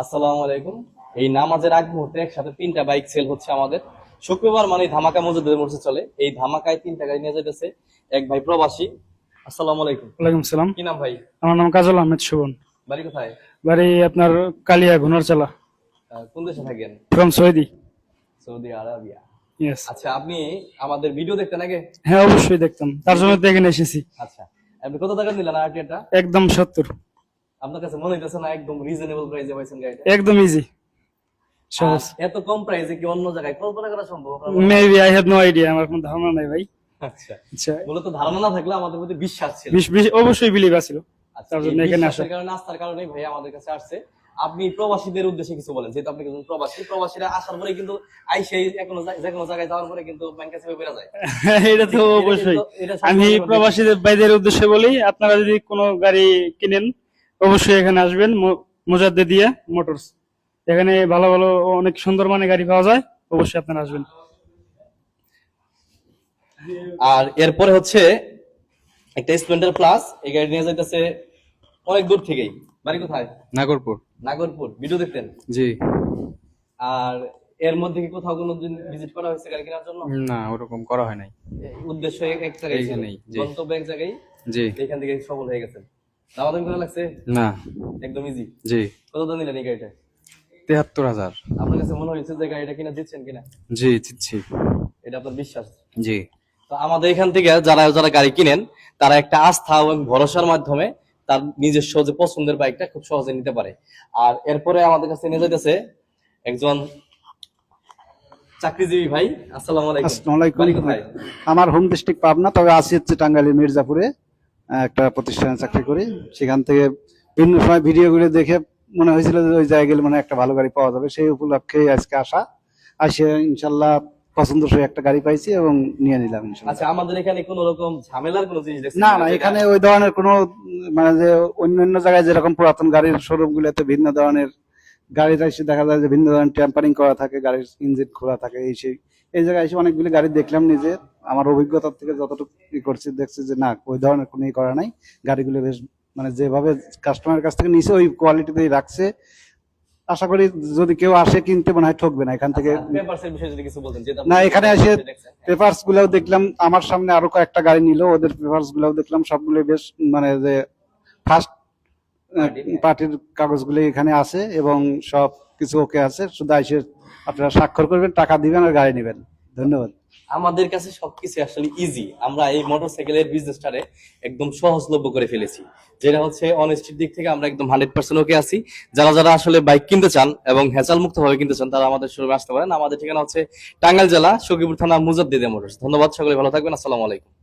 আসসালামু আলাইকুম। এই নামাজের আগ মুহূর্তে একসাথে তিনটা বাইক সেল হচ্ছে আমাদের। শুক্রবার মানে ধামাকা মজুদের মধ্যে চলে। এই ধামাকায় তিনটা গাড়ি নিয়ে যেতেছে এক ভাই প্রবাসী। আসসালামু আলাইকুম। ওয়ালাইকুম সালাম। কি নাম ভাই? আমার নাম কাজল আহমেদ বাড়ি কোথায়? বাড়ি আপনার কালিয়া ঘুনারচালা। কোন দেশে থাকেন? From Saudi. Saudi Arabia. Yes আচ্ছা আপনি আমাদের ভিডিও দেখতেন আগে? হ্যাঁ অবশ্যই দেখতাম। তার জন্য এখানে এসেছি। আচ্ছা। আপনি কত টাকা আরটিআরটা একদম সত্তর। আপনার কাছে মনে হইতেছে না একদম রিজনেবল প্রাইসে পাইছেন গাড়িটা? একদম ইজি সহজ। এত কম প্রাইসে কি অন্য জায়গায় কল্পনা করা সম্ভব? Maybe I have no idea আমার কোনো ধারণা নাই ভাই। আচ্ছা। আচ্ছা। মূলত ধারণা না থাকলে আমাদের প্রতি বিশ্বাস ছিল। বিশ- বিশ- অবশ্যই বিলিভ আছিল। আচ্ছা, তার জন্য এখানে বিশ্বাসের আসা। কারণে আস্থার কারণে ভাই আমাদের কাছে আসছে। আপনি প্রবাসীদের উদ্দেশ্যে কিছু বলেন যেহেতু আপনি একজন প্রবাসী। প্রবাসীরা আসার পরে কিন্তু আইসে কোনো যে কোনো জায়গায় যাওয়ার পরে কিন্তু ব্যাংক কাছে বেড়ে যায়। এটা তো অবশ্যই। আমি প্রবাসীদের বাইদের উদ্দেশ্যে বলি আপনারা যদি কোনো গাড়ি কিনেন অবশ্যই এখানে আসবেন মোজাদ্দে দিয়ে মোটরস। এখানে ভালো ভালো অনেক সুন্দর মানে গাড়ি পাওয়া যায় অবশ্যই আপনারা আসবেন। আর এরপরে হচ্ছে একটা স্প্লেন্ডার প্লাস এই গাড়ি নিয়ে যাইতেছে অনেক দূর থেকেই। বাড়ি কোথায়? নাগরপুর। নাগরপুর ভিডিও দেখতেন? জি। আর এর মধ্যে কি কোথাও কোনো দিন ভিজিট করা হয়েছে গাড়ি কেনার জন্য? না ওরকম করা হয় নাই। উদ্দেশ্য এক- জায়গায় গন্তব্য এক জায়গায়? জি। এখান থেকে সফল হয়ে গেছেন দামাদামি করা লাগছে? না। একদম ইজি জি। কত দাম নিলেন এই গাড়িটা? তেহাত্তর হাজার। আপনার কাছে মনে হয়েছে যে গাড়িটা কিনা দিচ্ছেন কিনা? জি চিচ্ছি এটা আপনার বিশ্বাস? জি। তো আমাদের এখান থেকে যারা যারা গাড়ি কিনেন তারা একটা আস্থা এবং ভরসার মাধ্যমে তার নিজস্ব যে পছন্দের বাইকটা খুব সহজে নিতে পারে। আর এরপরে আমাদের কাছে নিয়ে যেতেছে একজন চাকরিজীবী ভাই। আসসালামু আলাইকুম। আসসালামু আলাইকুম। আমার হোম ডিস্ট্রিক্ট পাবনা তবে আছি হচ্ছে টাঙ্গাইলের মির্জাপুরে। একটা প্রতিষ্ঠানে চাকরি করি। সেখান থেকে বিভিন্ন সময় ভিডিওগুলো দেখে মনে হয়েছিল যে ওই জায়গায় গেলে মানে একটা ভালো গাড়ি পাওয়া যাবে। সেই উপলক্ষে আজকে আসা। আসে ইনশাল্লাহ পছন্দসই একটা গাড়ি পাইছি এবং নিয়ে নিলাম আচ্ছা আমাদের এখানে কোন রকম ঝামেলার কোনো জিনিস না না এখানে ওই ধরনের কোনো মানে যে অন্য অন্য জায়গায় যেরকম পুরাতন গাড়ির শোরুম গুলোতে ভিন্ন ধরনের গাড়িটা এসে দেখা যায় যে ভিন্ন ধরনের টেম্পারিং করা থাকে গাড়ির ইঞ্জিন খোলা থাকে এই সেই এই জায়গায় এসে অনেকগুলি গাড়ি দেখলাম নিজে। আমার অভিজ্ঞতা থেকে যতটুকু ই করছি দেখছি যে না ওই ধরনের কোনো ই করা নাই। গাড়িগুলো বেশ মানে যেভাবে কাস্টমারের কাছ থেকে নিছে ওই কোয়ালিটিতেই রাখছে। আশা করি যদি কেউ আসে কিনতে মনে হয় ঠকবে না এখান থেকে। আচ্ছা, না এখানে এসে দেখছেন। পেপারস গুলাও দেখলাম আমার সামনে আরও কয়েকটা গাড়ি নিল ওদের পেপারস গুলাও দেখলাম সবগুলো বেশ মানে যে ফার্স্ট পার্টির কাগজগুলো এখানে আছে এবং সব কিছু ওকে আছে। শুধু এসে আপনারা স্বাক্ষর করবেন টাকা দিবেন আর গাড়ি নেবেন। ধন্যবাদ। আমাদের কাছে সবকিছু আসলে ইজি আমরা এই মোটরসাইকেলের বিজনেসটারে একদম সহজলভ্য করে ফেলেছি। যেটা হচ্ছে অনেস্টির দিক থেকে আমরা একদম হান্ড্রেড পার্সেন্ট ওকে আছি। যারা যারা আসলে বাইক কিনতে চান এবং হেঁচাল মুক্ত ভাবে কিনতে চান, তারা আমাদের শোরুমে আসতে পারেন। আমাদের ঠিকানা হচ্ছে টাঙ্গাইল জেলা সকিপুর থানা মুজাদ্দিদে মোটরস। ধন্যবাদ, সকলে ভালো থাকবেন। আসসালামু আলাইকুম।